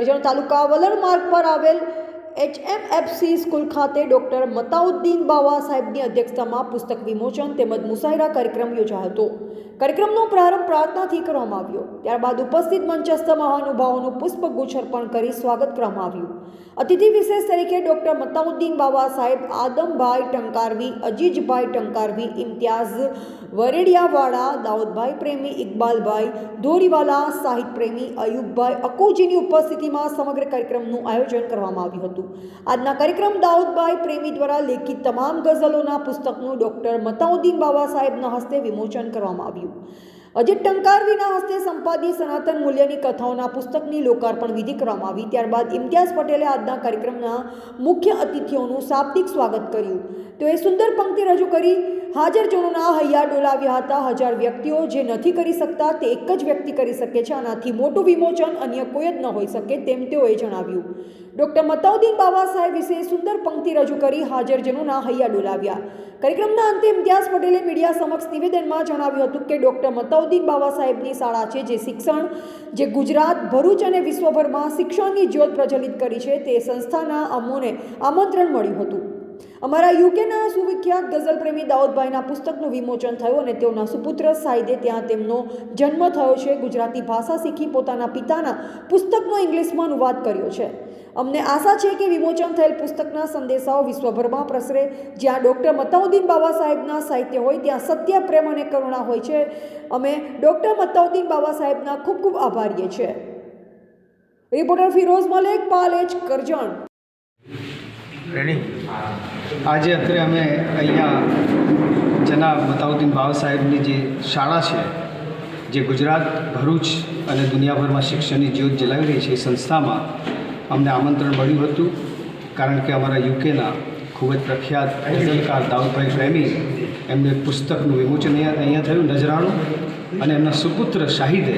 કરજણ તાલુકા વલણ માર્ગ પર આવેલ એચએમએફસી સ્કૂલ ખાતે ડોક્ટર મતાઉદ્દીન બાવા સાહેબની અધ્યક્ષતામાં પુસ્તક વિમોચન તેમજ મુસાયરા કાર્યક્રમ યોજાયો હતો. કાર્યક્રમનો પ્રારંભ પ્રાર્થનાથી કરવામાં આવ્યો. ત્યારબાદ ઉપસ્થિત મંચસ્થ મહાનુભાવોનું પુષ્પગુચ્છ અર્પણ કરી સ્વાગત કરવામાં આવ્યું. અતિથિ વિશેષ તરીકે ડૉક્ટર મતાઉદ્દીન બાબા સાહેબ, આદમભાઈ ટંકારવી, અજીજભાઈ ટંકારવી, ઇમ્તિયાઝ વરેડિયાવાળા, દાઉદભાઈ પ્રેમી, ઇકબાલભાઈ ધોરીવાલા, સાહિત્ય પ્રેમી, અયુબભાઈ અકુજીની ઉપસ્થિતિમાં સમગ્ર કાર્યક્રમનું આયોજન કરવામાં આવ્યું હતું. આજના કાર્યક્રમ દાઉદભાઈ પ્રેમી દ્વારા લેખિત તમામ ગઝલોના પુસ્તકનું ડૉક્ટર મતાઉદ્દીન બાબા સાહેબના હસ્તે વિમોચન કરવામાં આવ્યું. અજીત ટંકારવીના હસ્તે સંપાદી સનાતન મૂલ્યની કથાઓના પુસ્તકની લોકાર્પણ વિધિ કરવામાં આવી. ત્યારબાદ ઇમ્તિયાઝ પટેલે આજના કાર્યક્રમના મુખ્ય અતિથિઓનું શાબ્દિક સ્વાગત કર્યું. તેઓએ સુંદર પંક્તિ રજૂ કરી. હાજર જણોના હૈયા ડોલાવ્યા હતા. હજાર વ્યક્તિઓ જે નથી કરી શકતા તે એક જ વ્યક્તિ કરી શકે છે. આનાથી મોટું વિમોચન અન્ય કોઈ જ ન હોઈ શકે તેમ તેઓએ જણાવ્યું. ડૉક્ટર મતાઉદ્દીન બાબા સાહેબ વિશે સુંદર પંક્તિ રજૂ કરી હાજરજનોના હૈયા ડોલાવ્યા. કાર્યક્રમના અંતે ઇમ્તિયાઝ પટેલે મીડિયા સમક્ષ નિવેદનમાં જણાવ્યું હતું કે ડૉક્ટર મતાઉદ્દીન બાબા સાહેબની શાળા છે જે શિક્ષણ, જે ગુજરાત, ભરૂચ અને વિશ્વભરમાં શિક્ષણની જ્યોત પ્રજ્વલિત કરી છે તે સંસ્થાના અમોને આમંત્રણ મળ્યું હતું. અમારા યુકેના સુવિખ્યાત ગઝલ પ્રેમી દાઉદભાઈના પુસ્તકનું વિમોચન થયું અને તેઓના સુપુત્ર સાહિદે ત્યાં તેમનો જન્મ થયો છે. ગુજરાતી ભાષા શીખી પોતાના પિતાના પુસ્તકનો ઇંગ્લિશમાં અનુવાદ કર્યો છે. અમને આશા છે કે વિમોચન થયેલ પુસ્તકના સંદેશાઓ વિશ્વભરમાં પ્રસરે. જ્યાં ડૉક્ટર મતાઉદ્દીન બાબા સાહેબના સાહિત્ય હોય, ત્યાં સત્ય, પ્રેમ અને કરુણા હોય છે. અમે ડૉક્ટર મતાઉદ્દીન બાબા સાહેબના ખૂબ ખૂબ આભારીએ છીએ. રિપોર્ટર ફિરોઝ મલેક, પાલેજ, કરજણ. રેડી? આજે અત્યારે અમે અહીંયા જનાબ બતાઉદ્દીન બાવ સાહેબની જે શાળા છે, જે ગુજરાત, ભરૂચ અને દુનિયાભરમાં શિક્ષણની જ્યોત જલાવી રહી છે એ સંસ્થામાં અમને આમંત્રણ મળ્યું હતું. કારણ કે અમારા યુકેના ખૂબ જ પ્રખ્યાત ગઝલકાર દાઉદભાઈ પ્રેમી એમને પુસ્તકનું વિમોચન અહીંયા અહીંયા થયું, નજરાણું, અને એમના સુપુત્ર શાહિદે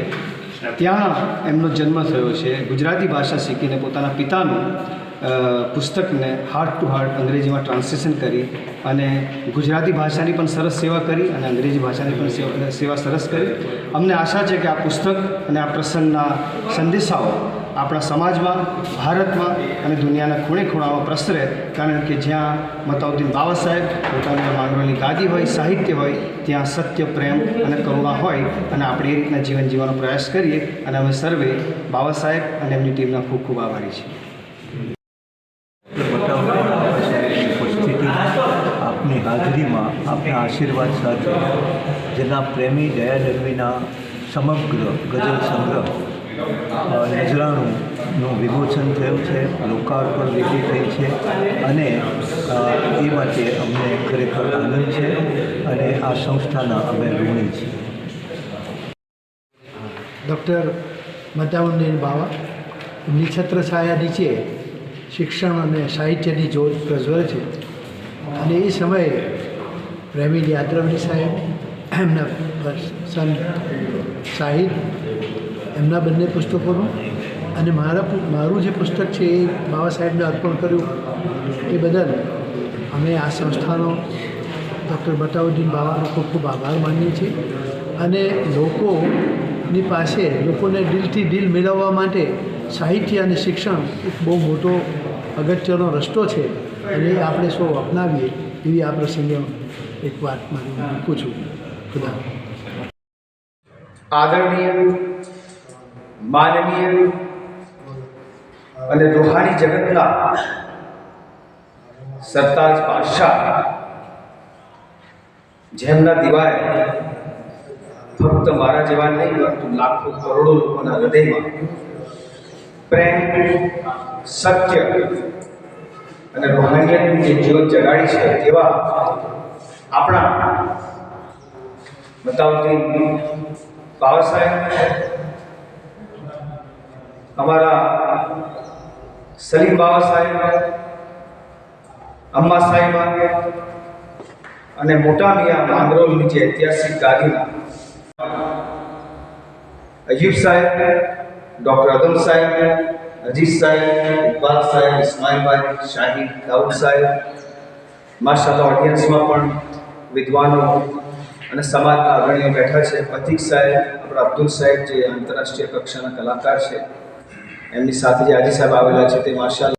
ત્યાં એમનો જન્મ થયો છે. ગુજરાતી ભાષા શીખીને પોતાના પિતાનું પુસ્તકને હાર્ટ ટુ હાર્ટ અંગ્રેજીમાં ટ્રાન્સલેશન કરી અને ગુજરાતી ભાષાની પણ સરસ સેવા કરી અને અંગ્રેજી ભાષાની પણ સેવા સરસ કરી. અમને આશા છે કે આ પુસ્તક અને આ પ્રસંગના સંદેશાઓ આપણા સમાજમાં, ભારતમાં અને દુનિયાના ખૂણે ખૂણામાં પ્રસરે કારણ કે જ્યાં મતાઉદ્દીન બાબા સાહેબ, પોતાની માંગરોળની ગાદી હોય, સાહિત્ય હોય, ત્યાં સત્ય, પ્રેમ અને કરુણા હોય અને આપણે એ રીતના જીવન જીવવાનો પ્રયાસ કરીએ. અને અમે સર્વે બાબા સાહેબ અને એમની ટીમના ખૂબ ખૂબ આભારી છીએ. હાજરીમાં આપના આશીર્વાદ સાથે જેના પ્રેમી દયા દરવીના સમગ્ર ગઝલ સંગ્રહ નજરાણુંનું વિમોચન થયું છે, લોકાર્પણ વિધિ થઈ છે અને એ માટે અમને ખરેખર આનંદ છે અને આ સંસ્થાના અમે ઋણી છીએ. ડૉક્ટર મતાઉદ્દીન બાવા એમની છત્રછાયા નીચે શિક્ષણ અને સાહિત્યની જોત પ્રજ્વળ છે અને એ સમયે પ્રેમી યાત્રાવલી સાહેબ, એમના સન સાહિદ એમના બંને પુસ્તકોનું અને મારા મારું જે પુસ્તક છે એ બાબા સાહેબને અર્પણ કર્યું. એ બદલ અમે આ સંસ્થાનો ડૉક્ટર બતાઉદ્દીન બાબાનો ખૂબ ખૂબ આભાર માનીએ છીએ અને લોકોની પાસે, લોકોને દિલથી દિલ મેળવવા માટે સાહિત્ય અને શિક્ષણ એક બહુ મોટો અગત્યનો રસ્તો છે અને આપણે સૌ અપનાવીએ એવી આ પ્રસંગે એક વાત મારી મૂકું છું. ખુદા. આદરણીય, માનનીય અને રૂહાની જગતના સરતાજ બાદશાહ જેમના દિવાએ ફક્ત મારા જેવા નહીં, પરંતુ લાખો કરોડો લોકોના હૃદયમાં પ્રેમ, સત્ય અને રૂહાનિયતની જે જ્યોત જગાડી છે તેવા આપણા બતાવતી બાબા સાહેબ અમારા સલીમ બાબા સાહેબ અમ્મા સાહેબા અને મોટા મિયા માંગરોળની જે ઐતિહાસિક ગાદીના અજીબ સાહેબ ડૉક્ટર અદમ સાહેબ અજીત સાહેબ ઇકબાલ સાહેબ, ઇસ્માઇલભાઈ, શાહી, દાઉદ સાહેબ માશાલ્લાહ ઓડિયન્સમાં પણ વિદ્વાનો અને સમાજના અગ્રણીઓ બેઠા છે. પથિક સાહેબ, આપણા અબ્દુલ સાહેબ જે આંતરરાષ્ટ્રીય કક્ષાના કલાકાર છે, એમની સાથે જે આજી સાહેબ આવેલા છે તે માર્શાલ